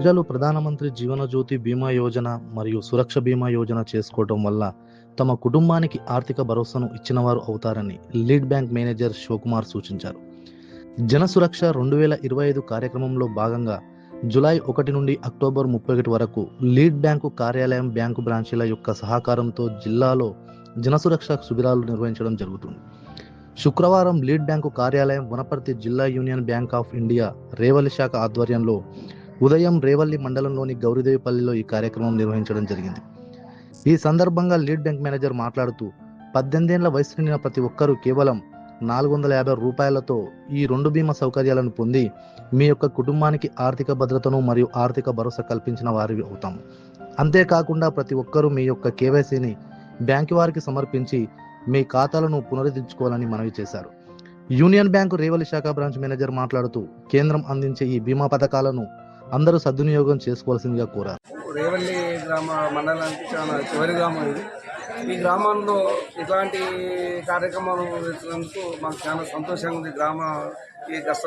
ప్రజలు ప్రధానమంత్రి జీవనజ్యోతి బీమా యోజన మరియు సురక్ష బీమా యోజన చేసుకోవడం వల్ల తమ కుటుంబానికి ఆర్థిక భరోసాను ఇచ్చినవారు అవుతారని లీడ్ బ్యాంక్ మేనేజర్ శివకుమార్ సూచించారు. జన సురక్ష రెండు వేల ఇరవై ఐదు కార్యక్రమంలో భాగంగా జులై ఒకటి నుండి అక్టోబర్ ముప్పై ఒకటి వరకు లీడ్ బ్యాంకు కార్యాలయం బ్యాంకు బ్రాంచీల యొక్క సహకారంతో జిల్లాలో జనసురక్ష శిబిరాలు నిర్వహించడం జరుగుతుంది. శుక్రవారం లీడ్ బ్యాంకు కార్యాలయం వనపర్తి జిల్లా Union Bank of India Revalli శాఖ ఆధ్వర్యంలో ఉదయం రేవల్లి మండలంలోని గౌరీదేవిపల్లిలో ఈ కార్యక్రమం నిర్వహించడం జరిగింది. ఈ సందర్భంగా లీడ్ బ్యాంక్ మేనేజర్ మాట్లాడుతూ పద్దెనిమిదేళ్ళ వయసు నిండిన ప్రతి ఒక్కరూ కేవలం నాలుగు వందల యాభై రూపాయలతో ఈ రెండు బీమా సౌకర్యాలను పొంది మీ యొక్క కుటుంబానికి ఆర్థిక భద్రతను మరియు ఆర్థిక భరోసా కల్పించిన వారి అవుతాం. అంతేకాకుండా ప్రతి ఒక్కరూ మీ యొక్క కేవైసీని బ్యాంకు వారికి సమర్పించి మీ ఖాతాలను పునరుద్ధరించుకోవాలని మనవి చేశారు. యూనియన్ బ్యాంకు రేవలి శాఖ బ్రాంచ్ మేనేజర్ మాట్లాడుతూ కేంద్రం అందించే ఈ బీమా పథకాలను అందరూ సద్వినియోగం చేసుకోవాల్సిందిగా కోరారు. రేవల్లి గ్రామ మండలానికి చాలా చివరి గ్రామం ఇది. ఈ గ్రామంలో ఇట్లాంటి కార్యక్రమాలు ఇచ్చినందుకు మాకు చాలా సంతోషంగా ఉంది. గ్రామ ఈ కష్ట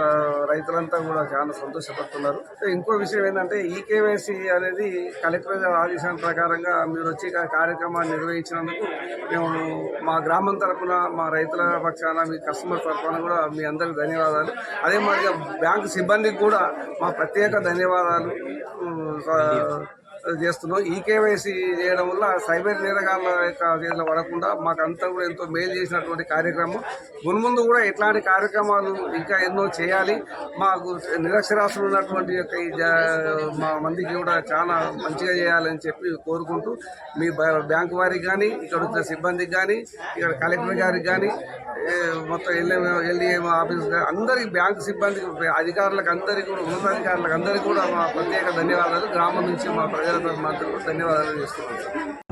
రైతులంతా కూడా చాలా సంతోషపడుతున్నారు. ఇంకో విషయం ఏంటంటే ఈ కేవైసీ అనేది కలెక్టర్ ఆదేశం ప్రకారంగా మీరు వచ్చి కార్యక్రమాన్ని నిర్వహించినందుకు మేము మా గ్రామం తరఫున మా రైతుల పక్షాన మీ కస్టమర్ తరఫున కూడా మీ అందరికి ధన్యవాదాలు. అదే మాదిరిగా బ్యాంకు సిబ్బందికి కూడా మా ప్రత్యేక ధన్యవాదాలు. చేస్తున్నాం. ఈ కేవైసీ చేయడం వల్ల సైబర్ నేరగాళ్ళ యొక్క చేతిలో పడకుండా మాకంతా కూడా ఎంతో మేలు చేసినటువంటి కార్యక్రమం. మున్ముందు కూడా ఇట్లాంటి కార్యక్రమాలు ఇంకా ఎన్నో చేయాలి. మాకు నిరక్షరాస్యులు ఉన్నటువంటి యొక్క మా మందికి కూడా చాలా మంచిగా చేయాలని చెప్పి కోరుకుంటూ మీ బ- బ్యాంకు వారికి కానీ ఇక్కడ వచ్చిన సిబ్బందికి కానీ ఇక్కడ కలెక్టర్ గారికి కానీ మొత్తం ఎల్ఏ ఎల్డిఎం ఆఫీస్ అందరికి బ్యాంకు సిబ్బందికి అధికారులకు అందరికీ కూడా ఉన్నతాధికారులకు అందరికీ కూడా మా ప్రత్యేక ధన్యవాదాలు. గ్రామం నుంచి మా ప్రజలు మాత్రం ధన్యవాదాలు చేస్తున్నాం